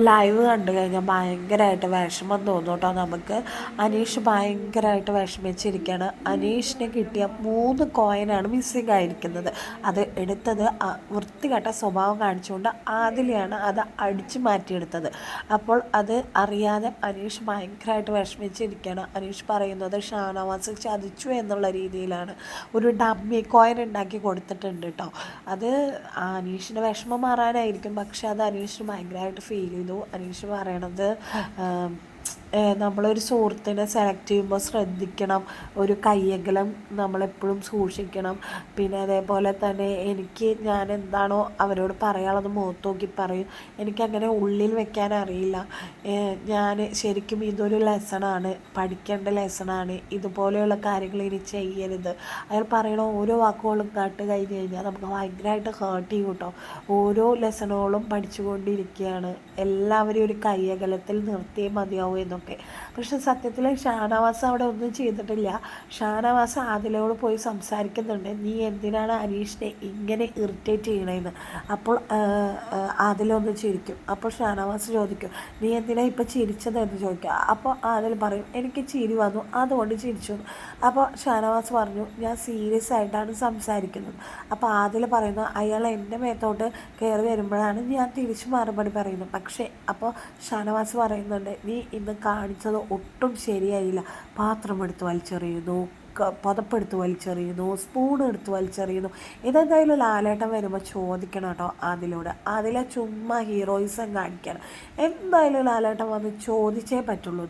Live കണ്ടു കഴിഞ്ഞാൽ ഭയങ്കരമായിട്ട് വിഷമം തോന്നും കേട്ടോ. നമുക്ക് അനീഷ് ഭയങ്കരമായിട്ട് വിഷമിച്ചിരിക്കുകയാണ് അനീഷിന് കിട്ടിയ മൂന്ന് കോയിനാണ് മിസ്സിങ് ആയിരിക്കുന്നത്. അത് എടുത്തത് വൃത്തികെട്ട സ്വഭാവം കാണിച്ചുകൊണ്ട് ആദിലെയാണ് അത് അടിച്ചു മാറ്റിയെടുത്തത്. അപ്പോൾ അത് അറിയാതെ അനീഷ് ഭയങ്കരമായിട്ട് വിഷമിച്ചിരിക്കുകയാണ് അനീഷ് പറയുന്നത് ഷാനവാസ് ചതിച്ചു എന്നുള്ള രീതിയിലാണ്. ഒരു ഡമ്മി കോയിൻ ഉണ്ടാക്കി കൊടുത്തിട്ടുണ്ട് കേട്ടോ. അത് അനീഷിന്റെ വിഷമം മാറാനായിരിക്കും. പക്ഷേ അത് അനീഷിന് ഭയങ്കരമായിട്ട് ഫീൽ അനീഷ് പറയണത് നമ്മളൊരു സുഹൃത്തിനെ സെലക്ട് ചെയ്യുമ്പോൾ ശ്രദ്ധിക്കണം. ഒരു കയ്യകലം നമ്മളെപ്പോഴും സൂക്ഷിക്കണം. പിന്നെ അതേപോലെ തന്നെ എനിക്ക് ഞാൻ എന്താണോ അവരോട് പറയാനുള്ളത് മുഖത്ത് നോക്കി പറയും. എനിക്കങ്ങനെ ഉള്ളിൽ വെക്കാൻ അറിയില്ല. ഞാൻ ശരിക്കും ഇതൊരു ലെസണാണ് പഠിക്കേണ്ട ലെസണാണ് ഇതുപോലെയുള്ള കാര്യങ്ങൾ ഇനി ചെയ്യരുത്. അയാൾ പറയണ ഓരോ വാക്കുകളും കേട്ട് കഴിഞ്ഞ് കഴിഞ്ഞാൽ നമുക്ക് ഭയങ്കരമായിട്ട് ഹേർട്ട് ചെയ്യും കേട്ടോ. ഓരോ ലെസണുകളും പഠിച്ചുകൊണ്ടിരിക്കുകയാണ്. എല്ലാവരെയും ഒരു കയ്യകലത്തിൽ നിർത്തിയേ മതിയാവും ഒക്കെ പക്ഷെ സത്യത്തിൽ ഷാനവാസ് അവിടെ ഒന്നും ചെയ്തിട്ടില്ല. ഷാനവാസ് ആദിലോട് പോയി സംസാരിക്കുന്നുണ്ട്. നീ എന്തിനാണ് അനീഷിനെ ഇങ്ങനെ ഇറിറ്റേറ്റ് ചെയ്യണതെന്ന് അപ്പോൾ ആദിലൊന്ന് ചിരിക്കും. അപ്പോൾ ഷാനവാസ് ചോദിക്കും നീ എന്തിനാണ് ഇപ്പോൾ ചിരിച്ചത് എന്ന് ചോദിക്കുക അപ്പോൾ ആദിൽ പറയും എനിക്ക് ചിരി വന്നു. അതുകൊണ്ട് ചിരിച്ചു. അപ്പോൾ ഷാനവാസ് പറഞ്ഞു ഞാൻ സീരിയസ് ആയിട്ടാണ് സംസാരിക്കുന്നത്. അപ്പോൾ ആദിൽ പറയുന്നു അയാൾ എന്റെ മേത്തോട്ട് കയറി വരുമ്പോഴാണ് ഞാൻ തിരിച്ചു മറുപടി പറയുന്നത്. പക്ഷേ അപ്പോൾ ഷാനവാസ് പറയുന്നുണ്ട് നീ ഇന്ന് കാണിച്ചത് ഒട്ടും ശരിയായില്ല. പാത്രം എടുത്ത് വലിച്ചെറിയുന്നു പുതപ്പെടുത്ത് വലിച്ചെറിയുന്നു സ്പൂൺ എടുത്ത് വലിച്ചെറിയുന്നു. ഇതെന്തായാലും ലാലേട്ടൻ വരുമ്പോൾ ചോദിക്കണം കേട്ടോ അതിലൂടെ. അതിലെ ചുമ്മാ ഹീറോയിസം കാണിക്കണം. എന്തായാലും ലാലേട്ടൻ വന്ന് ചോദിച്ചേ പറ്റുള്ളൂ